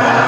या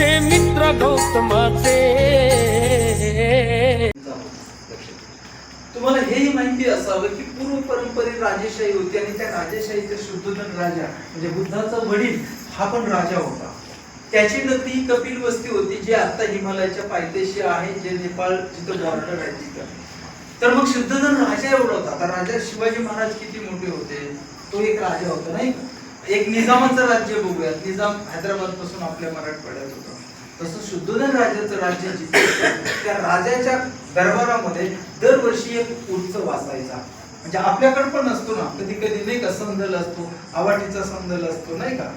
ते मित्र गौतमाचे तुम्हाला हेही माहिती असावं की पूर्व परंपरेत राजेशाही होती आणि त्या राजेशाहीचे शुद्धोधन राजा म्हणजे बुद्धाचा वडील हा पण राजा होता. त्याची नगरी कपिल वस्ती होती जी आता हिमालयाच्या पायथ्याशी आहे जे नेपाळ जिथं बॉर्डर आहे तिथं. तर मग शुद्धोधन राजा एवढा होता. आता राजा शिवाजी महाराज किती मोठे होते तो एक राजा होता नाही का? एक निजामाचं राज्य बघूयात. निजाम हैदराबादपासून आपल्या मराठवाड्यात होतं. तसं शुद्धोधन राजाचं राज्य जिथे त्या राजाच्या दरबारामध्ये दरवर्षी एक उत्सव असायचा म्हणजे आपल्याकडे पण असतो ना कधी कधी नाही का संदल असतो आवाटीचा संदल असतो नाही का?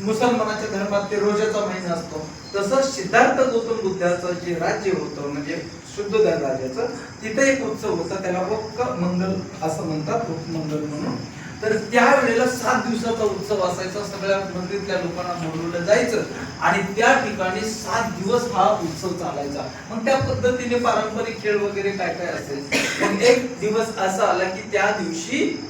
मुसलमानाच्या धर्मात ते रोजाचा महिना असतो. तसं सिद्धार्थ गौतम बुद्धाचं जे राज्य होतं म्हणजे शुद्धोधन राजाचं तिथे एक उत्सव होता त्याला वक्क मंगल असं म्हणतात मंगल म्हणून. तर त्यावेळेला सात दिवसाचा उत्सव असायचा. सगळ्या मंदिरातल्या लोकांना बोलवलं जायचं. आणि त्या ठिकाणी सात दिवस हा उत्सव चालायचा. मग त्या पद्धतीने पारंपरिक खेळ वगैरे काय काय असेल? मग एक दिवस असा आला की त्या दिवशी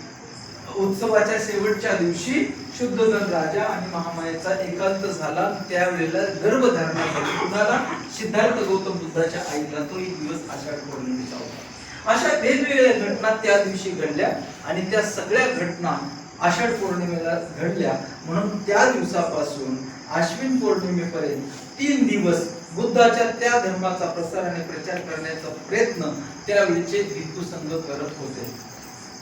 उत्सवाच्या शेवटच्या दिवशी शुद्धोधन राजा आणि महामायाचा एकांत झाला. त्यावेळेला गर्भधारणा झाली कुणाला? सिद्धार्थ गौतम बुद्धाच्या आईला. तो एक दिवस आषाढ पौर्णिमेचा होता. अशा वेगवेगळ्या घटना त्या दिवशी घडल्या आणि त्या सगळ्या घटना आषाढ पौर्णिमेला घडल्या. म्हणून त्या दिवसापासून आश्विन पौर्णिमेपर्यंत तीन दिवस बुद्धाच्या त्या धर्माचा प्रसार आणि प्रचार करण्याचा प्रयत्न त्यावेळीचे भिक्खू संघ करत होते.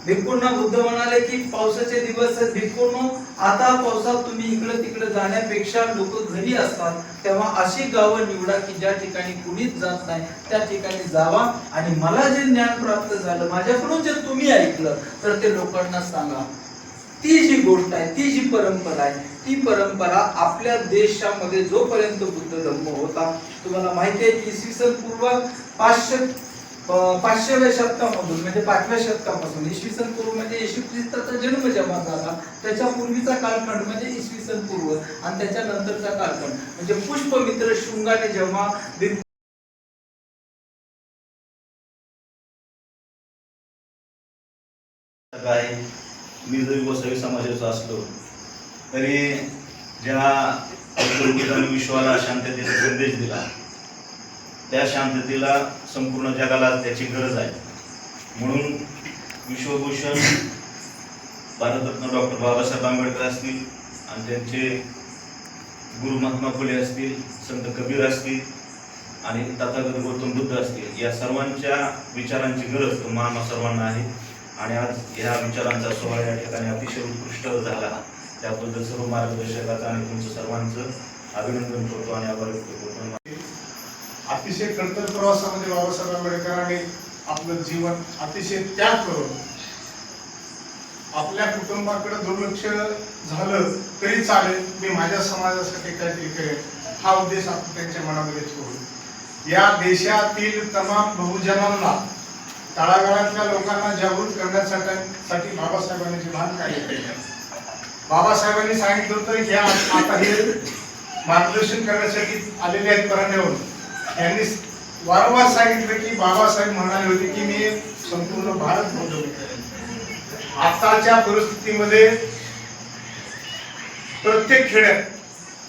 भिक्खूंना बुद्ध म्हणाले की पावसाचे दिवस आहेत भिक्खूंनो आता पावसात तुम्ही इकडे तिकडे जाण्यापेक्षा लोक घरी असतात. तेव्हा अशी गावं निवडा की ज्या ठिकाणी कुणीच जात नाही त्या ठिकाणी जावा. आणि मला जे ज्ञान प्राप्त झालं माझ्याकडून जे तुम्ही ऐकलं तर ते लोकांना सांगा. ती जी गोष्ट आहे ती जी परंपरा आहे ती परंपरा आपल्या देशामध्ये जोपर्यंत बुद्ध धम्म होता तुम्हाला माहिती आहे की इसवी सन पूर्व पाचशे पाचशेव्या शतकामधून म्हणजे पाचव्या शतकापासून इसवी सन पूर्व म्हणजे येशू ख्रिस्ताचा जन्म जेव्हा झाला त्याच्या पूर्वीचा कालखंड म्हणजे इसवी सन पूर्व आणि त्याच्यानंतरचा कालखंड. म्हणजे पुष्पमित्र शृंगाने जेव्हा काय मी जरी गोसावी समाजाचा असलो तरी ज्या विश्वाला शांततेचा संदेश दिला त्या शांततेला संपूर्ण जगाला त्याची गरज आहे. म्हणून विश्वभूषण भारतरत्न डॉक्टर बाबासाहेब आंबेडकर असतील आणि त्यांचे गुरु महात्मा फुले असतील संत कबीर असतील आणि तथागत गौतम बुद्ध असतील या सर्वांच्या विचारांची गरज तुम्हा सर्वांना आहे. आणि आज या विचारांचा सोहळा या ठिकाणी अतिशय उत्कृष्ट झाला. त्याबद्दल सर्व मार्गदर्शकाचं आणि तुमचं सर्वांचं अभिनंदन करतो आणि आभार व्यक्त करतो. अतिशय खडतर प्रवासामध्ये बाबासाहेब आंबेडकरांनी आपलं जीवन अतिशय त्याग करून आपल्या कुटुंबाकडे दुर्लक्ष झालं तरी चालेल मी माझ्या समाजासाठी काहीतरी करेन हा उद्देश आपण त्यांच्या मनामध्ये ठेवू या देशातील तमाम बहुजनांना तळागाळातल्या लोकांना जागृत करण्यासाठी साठी बाबासाहेबांनी जे लहान कार्य केले. बाबासाहेबांनी सांगितलं होतं या आता हे मार्गदर्शन करण्यासाठी आलेले आहेत परांड्यावरून यांनी वारंवार सांगितलं की बाबासाहेब म्हणाले होते की मी संपूर्ण भारत मोठं करेन. आताच्या परिस्थितीमध्ये प्रत्येक खेड्यात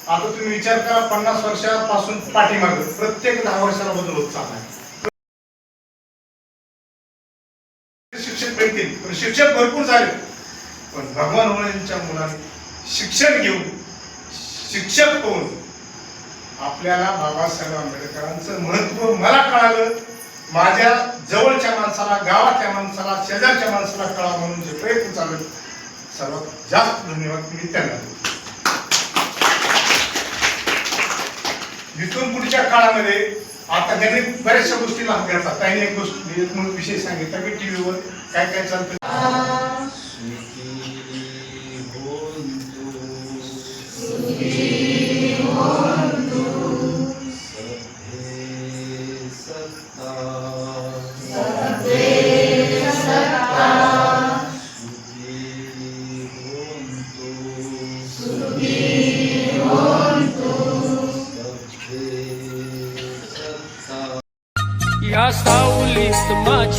आता तुम्ही विचार करा पन्नास वर्षापासून पाठीमागे प्रत्येक दहा वर्षाला बदल होत चाललाय. शिक्षक भेटतील पण शिक्षक भरपूर झाले. पण भगवान यांच्या मुलांनी शिक्षण घेऊन शिक्षक होऊन आपल्याला बाबासाहेब आंबेडकरांचं महत्त्व मला कळालं. माझ्या जवळच्या माणसाला गावाच्या माणसाला शेजारच्या माणसाला कळा म्हणून जे प्रयत्न चालू सर्वात जास्त धन्यवाद मी त्यांना इथून पुढच्या काळामध्ये आता त्यांनी बऱ्याचशा गोष्टी लाभ घ्यायचा त्यांनी एक गोष्ट एक म्हणून विषय सांगितला की टीव्हीवर काय काय चालतं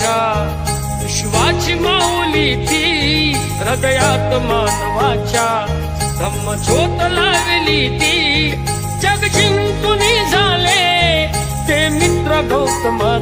माझ्या विश्वाची माऊली ती हृदयात मानवाच्या ब्रह्मज्योत लावली ती. जग जिंकून झाले ते मित्र गौतमाचे.